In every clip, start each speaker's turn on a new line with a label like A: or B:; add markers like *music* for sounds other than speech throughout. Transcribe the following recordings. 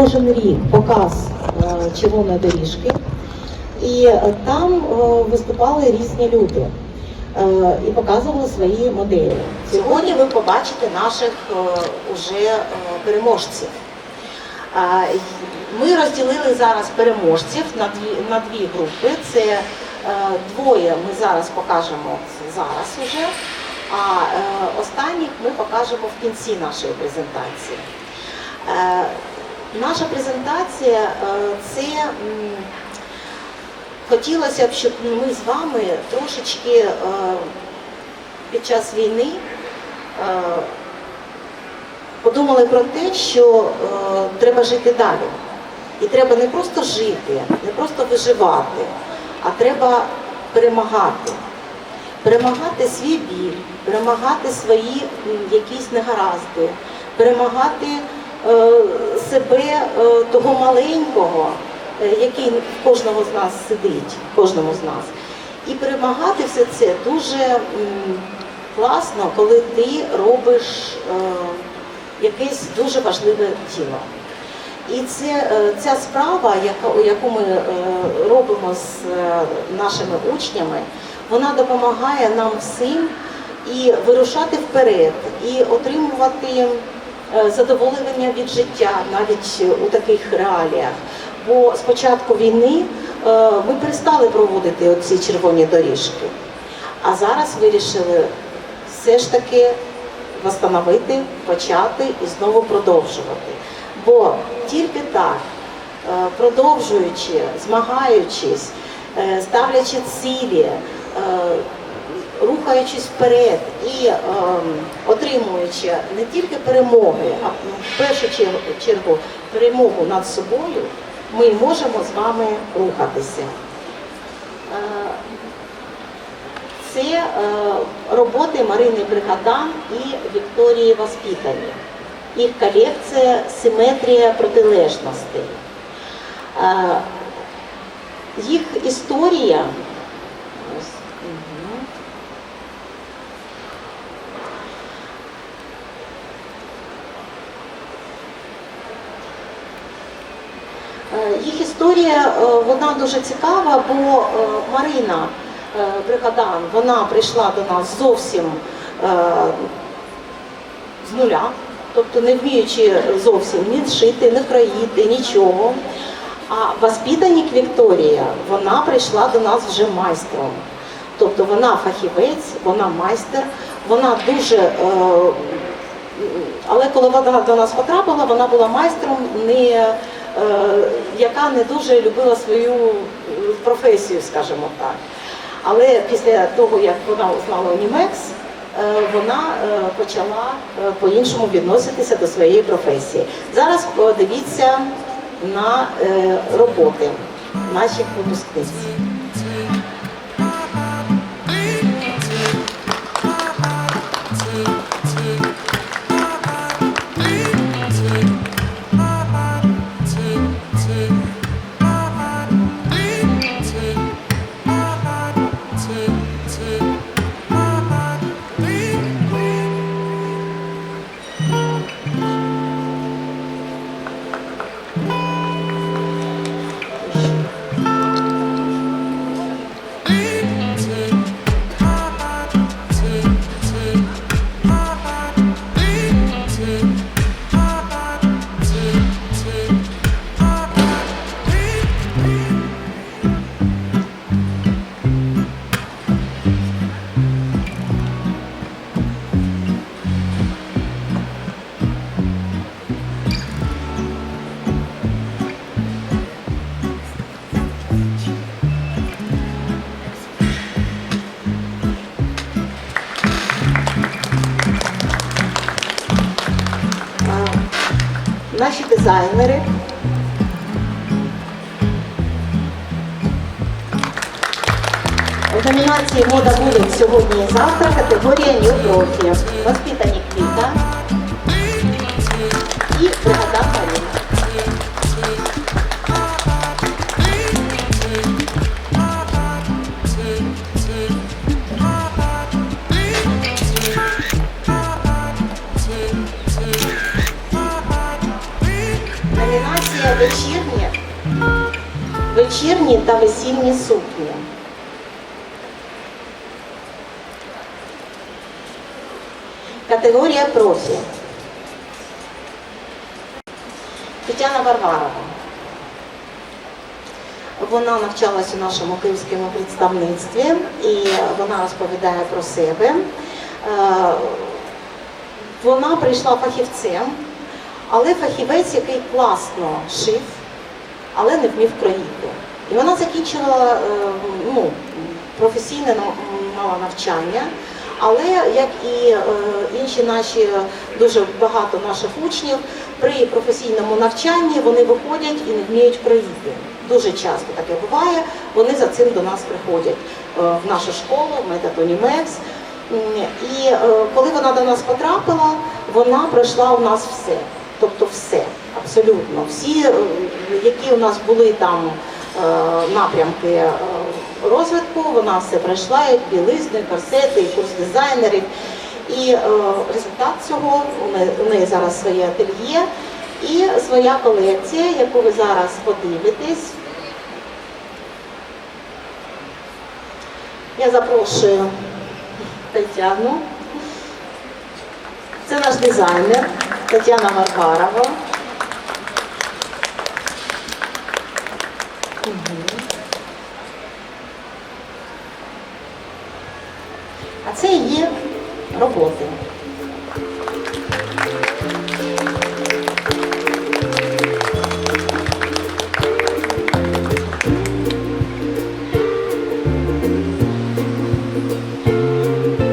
A: Кожен рік показ е, червоної доріжки, і е, там е, виступали різні люди і показували свої моделі. Сьогодні ви побачите наших уже переможців. Ми розділили зараз переможців на дві, на дві групи. Це двоє ми зараз покажемо зараз уже, а останніх ми покажемо в кінці нашої презентації. Наша презентація е, це хотілося б, щоб ми з вами трошечки е, під час війни е, подумали про те, що е, треба жити далі. І треба не просто жити, не просто виживати, а треба перемагати. Перемагати свій біль, перемагати свої якісь негаразди, перемагати себе, е, того маленького, е, який в кожного з нас сидить, кожному з нас. І перемагати все це дуже класно, коли ти робиш е, якесь дуже важливе діло. І це, е, ця справа, яку ми е, робимо з е, нашими учнями, вона допомагає нам всім і вирушати вперед, і отримувати е, задоволення від життя навіть у таких реаліях. Бо з початку війни е, ми перестали проводити оці червоні доріжки, а зараз вирішили все ж таки восстановити, почати і знову продовжувати. Бо тільки так, е, продовжуючи, змагаючись, е, ставлячи цілі, е, рухаючись вперед і е, отримуючи не тільки перемоги, а в першу чергу, перемогу над собою, ми можемо з вами рухатися. Е, Це е, роботи Марини Бригадан і Вікторії Воспітані. Їх колекція Симетрія протилежностей. Е, Їх історія. ось, мгм. Е, Їх історія е, вона дуже цікава, бо е, Марина е, Бригадан вона прийшла до нас зовсім з нуля, тобто не вміючи зовсім ні шити, ні кроїти, нічого. А воспитанник Вікторія вона прийшла до нас вже майстром. Тобто вона фахівець, вона майстер, вона дуже. але коли вона до нас потрапила, вона була майстром, не, яка не дуже любила свою е, професію, скажімо так. Але після того, як вона узнала Унімекс, е, вона е, почала е, по-іншому відноситися до своєї професії. Зараз подивіться на е, роботи наших випускниць. Наші дизайнери. В номінації Мода вулиць сьогодні і завтра категорія Profi. Воспитані квіта і бригада Марина. Вечірні та весільні сукні. Категорія профі. Тетяна Варварова. Вона навчалась у нашому київському представництві і вона розповідає про себе. Е, Вона прийшла фахівцем, але фахівець, який класно шив, але не вмів кроїти. І вона закінчила е, ну, професійне мала навчання, але як і е, інші наші дуже багато наших учнів, при професійному навчанні вони виходять і не вміють кроїти. Дуже часто таке буває. Вони за цим до нас приходять е, в нашу школу, Унімекс. І коли вона до нас потрапила, вона пройшла у нас все. Тобто все, абсолютно. Всі, які у нас були там напрямки е, розвитку, вона все пройшла, як білизни, корсети, і курс дизайнерів. І е, результат цього у неї, зараз своє ательє і своя колекція, яку ви зараз подивитесь. Я запрошую Тетяну. Це наш дизайнер Тетяна Марварова. Мгм. А це її роботи.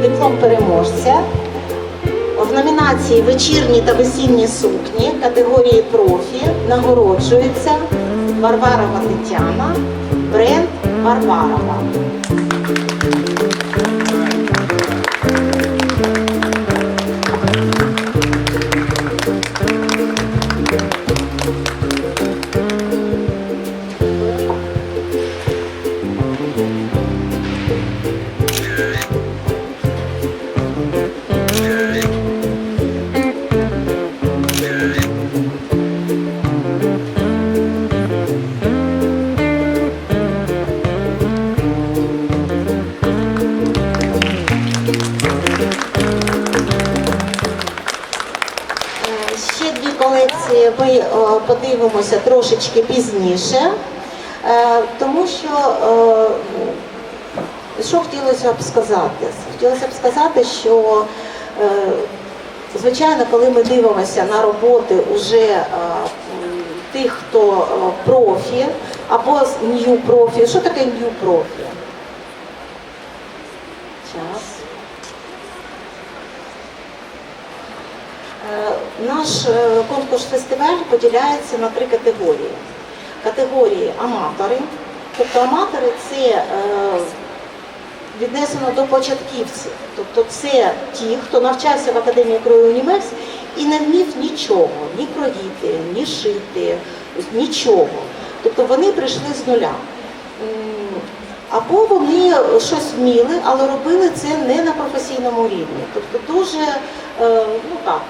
A: Диплом переможця в номінації Вечірні та весільні сукні категорії профі нагороджується Варварова Тетяна, бренд Варварова. Трошечки пізніше, е, тому що е, що хотілося б сказати? Хотілося б сказати, що е, звичайно, коли ми дивимося на роботи уже тих, хто профі або нью профі, що таке нью профі? Час. Е, Наш е, конкурс-фестиваль поділяється на три категорії. Категорії аматори. Тобто аматори це е, віднесено до початківців. Тобто це ті, хто навчався в Академії крою Унімекс і не вмів нічого, ні кроїти, ні шити, нічого. Тобто вони прийшли з нуля. Або вони щось вміли, але робили це не на професійному рівні. Тобто дуже е, ну так,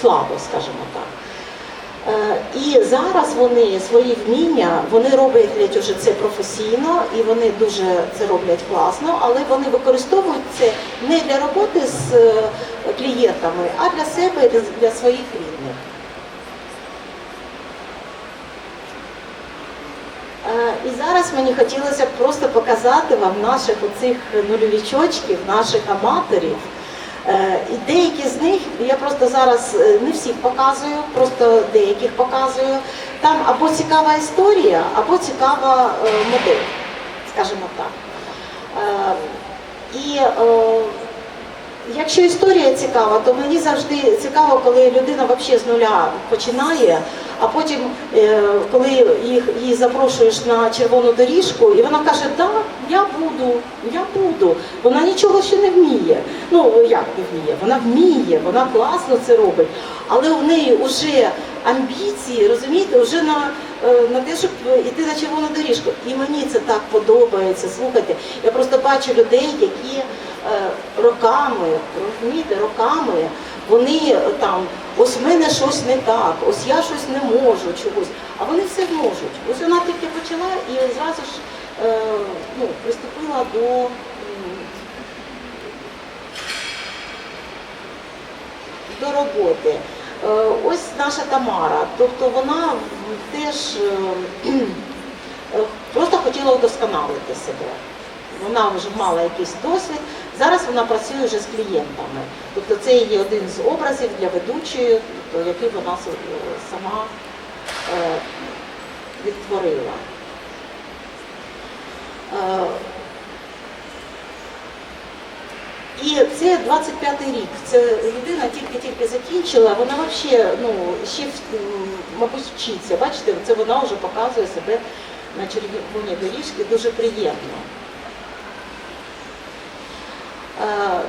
A: слабо, скажімо так. Е, І зараз вони свої вміння, вони роблять вже це професійно і вони дуже це роблять класно, але вони використовують це не для роботи з е, клієнтами, а для себе, для- для своїх рідних. Е, І зараз мені хотілося б просто показати вам наших оцих нульовічочків, наших аматорів. Е, І деякі з них, я просто зараз е, не всіх показую, просто деяких показую. Там або цікава історія, або цікава е, модель, скажімо так. І Якщо історія цікава, то мені завжди цікаво, коли людина взагалі з нуля починає, а потім, е, коли їх, її запрошуєш на червону доріжку, і вона каже, так, я буду, я буду. Вона нічого ще не вміє. Ну, як не вміє? Вона вміє, вона класно це робить. Але в неї вже амбіції, розумієте, вже на, е, на те, щоб йти на червону доріжку. І мені це так подобається. Слухайте, я просто бачу людей, які роками, розумієте, роками вони е, там, ось в мене щось не так, ось я щось не можу чогось, а вони все можуть. Ось вона тільки почала і зразу ж е, ну, приступила до. до роботи. Е, Ось наша Тамара, тобто вона теж е, е, *clears throat* просто хотіла удосконалити себе. Вона вже мала якийсь досвід. Зараз вона працює вже з клієнтами. Тобто це її один з образів для ведучої, тобто, який вона е, сама е, відтворила. Е, І це 25-й рік. Це людина тільки-тільки закінчила, вона взагалі, ну, ще, мабуть, вчиться. Бачите, це вона вже показує себе на червоній доріжці дуже приємно. Е,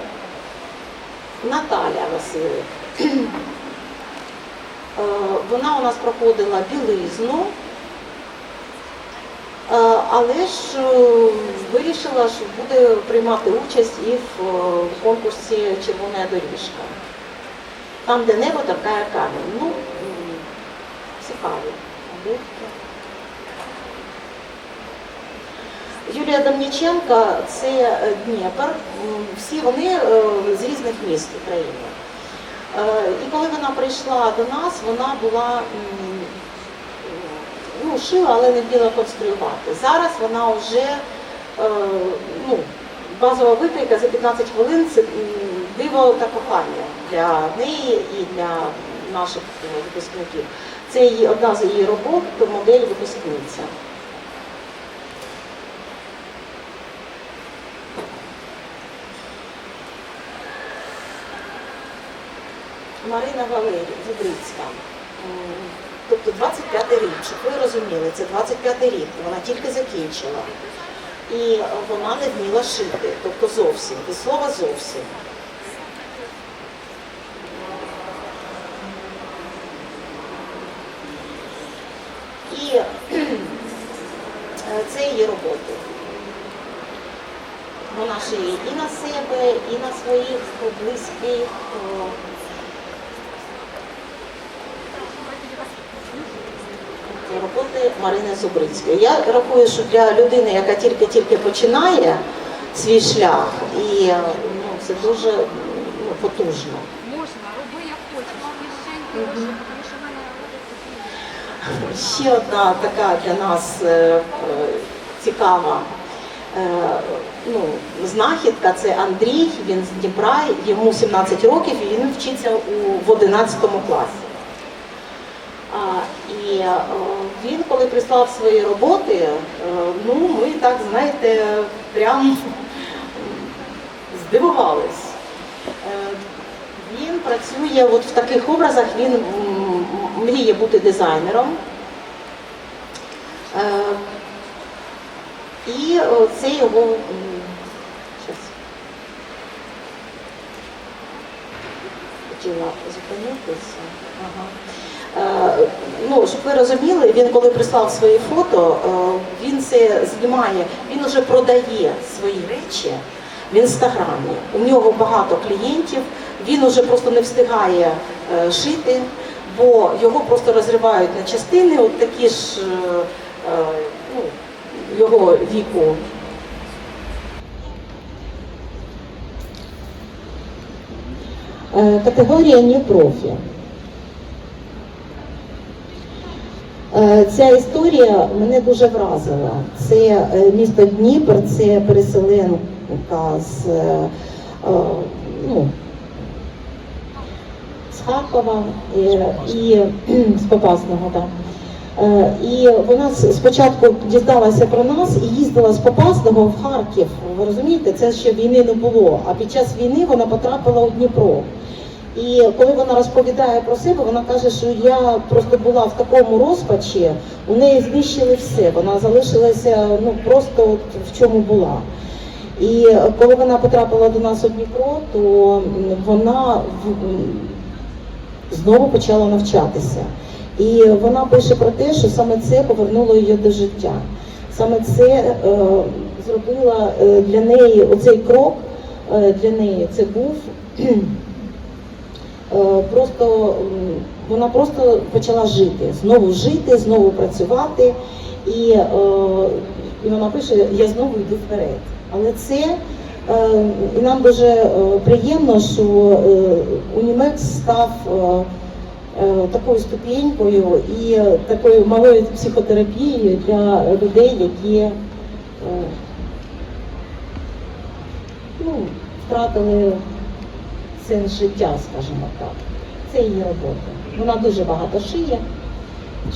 A: Наталя Васильівна. Е, Вона у нас проходила білизну, Е, але ж вирішила, що буде приймати участь і в конкурсі Червона доріжка. Там, де небо торкає камінь. Ну, м, Юлія Домніченка це е, Дніпр. Всі вони е, з різних міст України. Е, І коли вона прийшла до нас, вона була ну, шила, але не вміла конструювати. Зараз вона вже ну, базова викрійка за 15 хвилин це диво та кохання для неї і для наших випускників. Це її одна з її робот, модель випускниця. Марина Валерій, Зубрицька. Тобто 25 рік, щоб ви розуміли, це 25 рік, вона тільки закінчила. І вона не вміла шити, тобто зовсім, від слова зовсім. І е, це її роботи. Вона шиє і на себе, і на своїх близьких. О, Марини Зубрицької. Я рахую, що для людини, яка тільки-тільки починає свій шлях, і ну, це дуже ну, потужно.
B: Можна, роби як хочеш. Кишеньки лише, тому що.
A: Ще одна така для нас е, е, цікава е, ну, знахідка це Андрій, він з Дніпра, йому 17 років і він вчиться у, в 11 класі. А, і е, він, коли прислав свої роботи, е, ну ми так, знаєте, прям здивувались. Е, Він працює от в таких образах, він мріє бути дизайнером. Е, І це його. Хотіла зупинитися. Ну, щоб ви розуміли, він коли прислав свої фото, е, він це знімає, він вже продає свої речі в інстаграмі. У нього багато клієнтів, він уже просто не встигає е, шити, бо його просто розривають на частини, от такі ж е, ну, його віку. Категорія не профі. Е, Ця історія мене дуже вразила. Це е, місто Дніпр, це переселенка з, е, е, ну, з Харкова е, і з Попасного. Так. Е, І вона спочатку дізналася про нас і їздила з Попасного в Харків. Ви розумієте, це ще війни не було. А під час війни вона потрапила у Дніпро. І коли вона розповідає про себе, вона каже, що я просто була в такому розпачі, у неї знищили все. Вона залишилася ну просто от в чому була. І коли вона потрапила до нас у Дніпро, то вона знову почала навчатися. І вона пише про те, що саме це повернуло її до життя. Саме це е, зробила е, для неї оцей крок е, для неї це був просто вона просто почала жити, знову жити, знову працювати. І, е, і вона пише: Я знову йду вперед. Але це е, і нам дуже е, приємно, що е, Унімекс став е, е, такою ступенькою і е, такою малою психотерапією для людей, які е, ну, втратили сенс життя, скажімо так. Це її робота. Вона дуже багато шиє.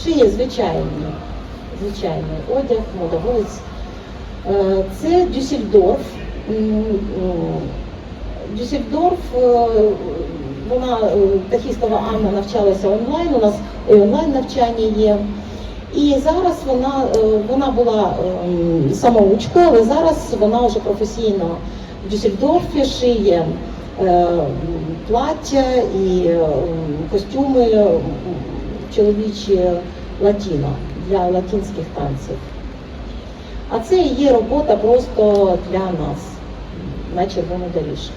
A: Шиє звичайний, звичайний одяг, модоволець. Е, Це Дюссельдорф. Дюссельдорф, е, вона е, Тахістова Анна навчалася онлайн, у нас і онлайн навчання є. І зараз вона, вона була ем, самоучкою, але зараз вона вже професійно в Дюссельдорфі шиє плаття і е, костюми е, чоловічі латіно для латинських танців. А це її робота просто для нас на червону доріжку.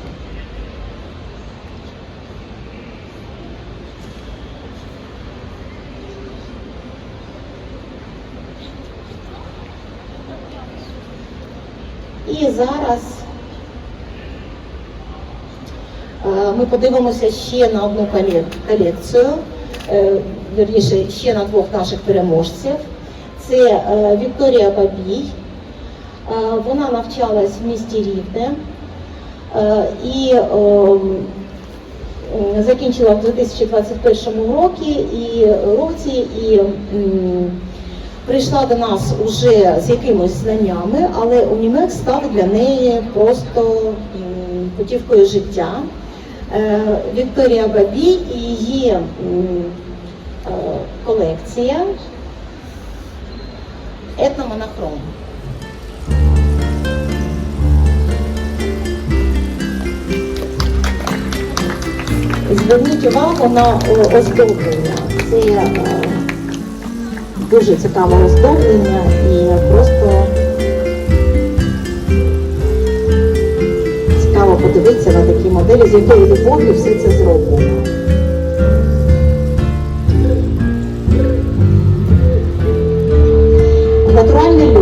A: І зараз е, ми подивимося ще на одну колекцію, е, вірніше, ще на двох наших переможців. Це е, Вікторія Бабій. Е, Вона навчалась в місті Рівне е, і е, закінчила в 2021 році і, році і прийшла до нас уже з якимись знаннями, але Унімекс став для неї просто путівкою життя. Е, Вікторія Бабій і її е, колекція етномонохром. Зверніть увагу на е, оздоблення. Це дуже цікаве оздоблення і просто цікаво подивитися на такі моделі, з якою любов'ю все це зроблено. Натуральний льон.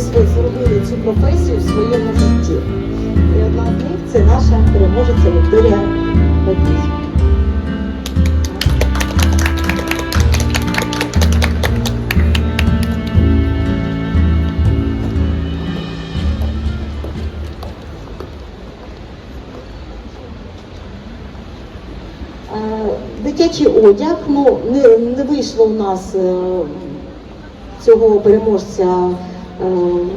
A: Зробили цю професію в своєму житті. І одна з них це наша переможеця Вікторія Бабій. Е, Дитячий одяг, ну не, не вийшло у нас е, цього переможця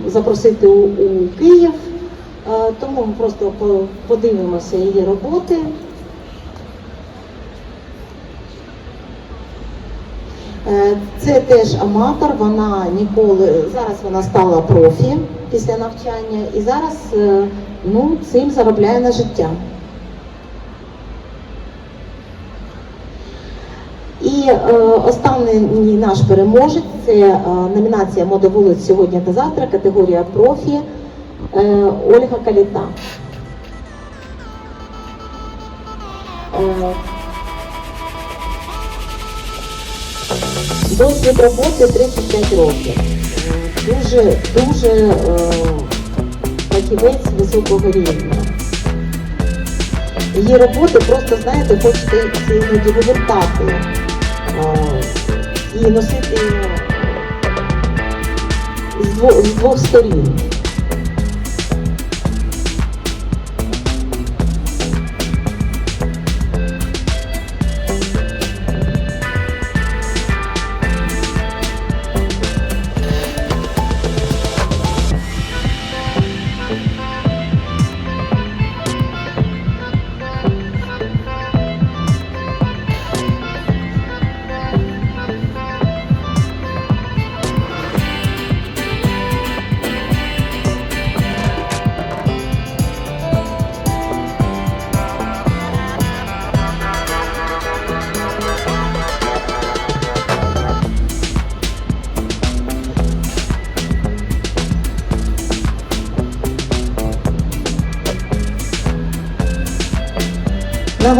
A: запросити у, Київ, е, тому ми просто подивимося її роботи. Е, Це теж аматор, вона ніколи зараз вона стала профі після навчання і зараз е, ну, цим заробляє на життя. І е, останній наш переможець це е, номінація Мода вулиць сьогодні та завтра, категорія профі е, Ольга Каліта. Е, досвід роботи 35 років. Е, Дуже, дуже е, фахівець високого рівня. Її роботи просто, знаєте, хочете іноді вивертати е, і носити з двох,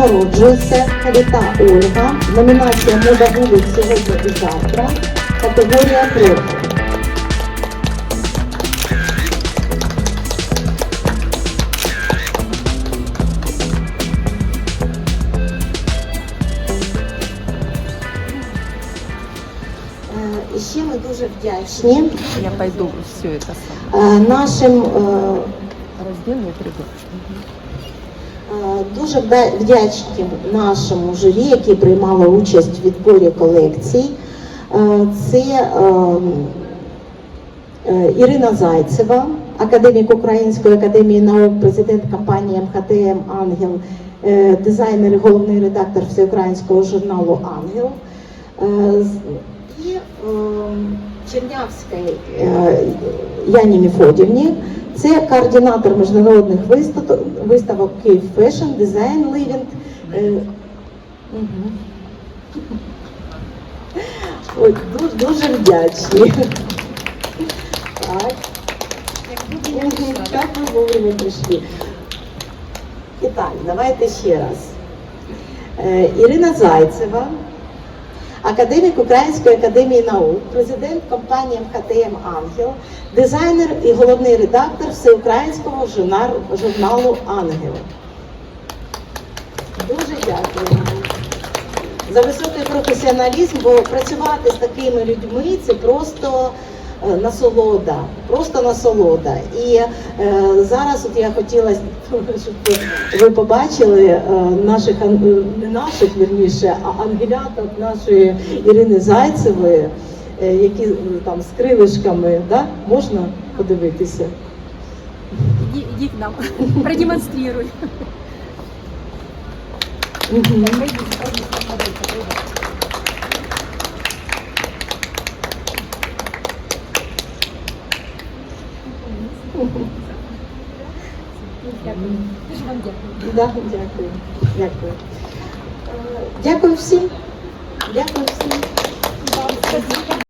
A: Нагороджується Каліта Ольга, номінація Мода вулиць сьогодні і завтра, категорія профі. Е, І ще ми дуже вдячні
C: Я пойду все это сам.
A: е, нашим е,
C: Раздельно я приду.
A: Дуже вдячні нашому журі, яке приймало участь в відборі колекцій. Е, Це е, е, Ірина Зайцева, академік Української академії наук, президент компанії МХТМ Ангел, е, дизайнер і головний редактор всеукраїнського журналу Ангел. І е, Чернявська Яні Міфодівні. Це координатор міжнародних виставок, Київ Фешн, Дизайн Living. Е. Ой, дуже, дуже вдячні. Так. Так ви вовремя прийшли. І так, давайте ще раз. Е, Ірина Зайцева, академік Української академії наук, президент компанії МХТМ Ангел, дизайнер і головний редактор всеукраїнського журналу, Ангел. Дуже дякую за високий професіоналізм, бо працювати з такими людьми це просто насолода, просто насолода. І е, зараз от я хотіла, *laughs* щоб ви побачили е, наших не наших вірніше, а ангеляток нашої Ірини Зайцевої, е, які е, там з крилишками, да? можна подивитися.
D: Иди нам, *laughs* продемонстрируй.
A: Мгм.
D: Дуже дякую.
A: Дякую. Дякую. Е, Дякую всім. Дякую всім.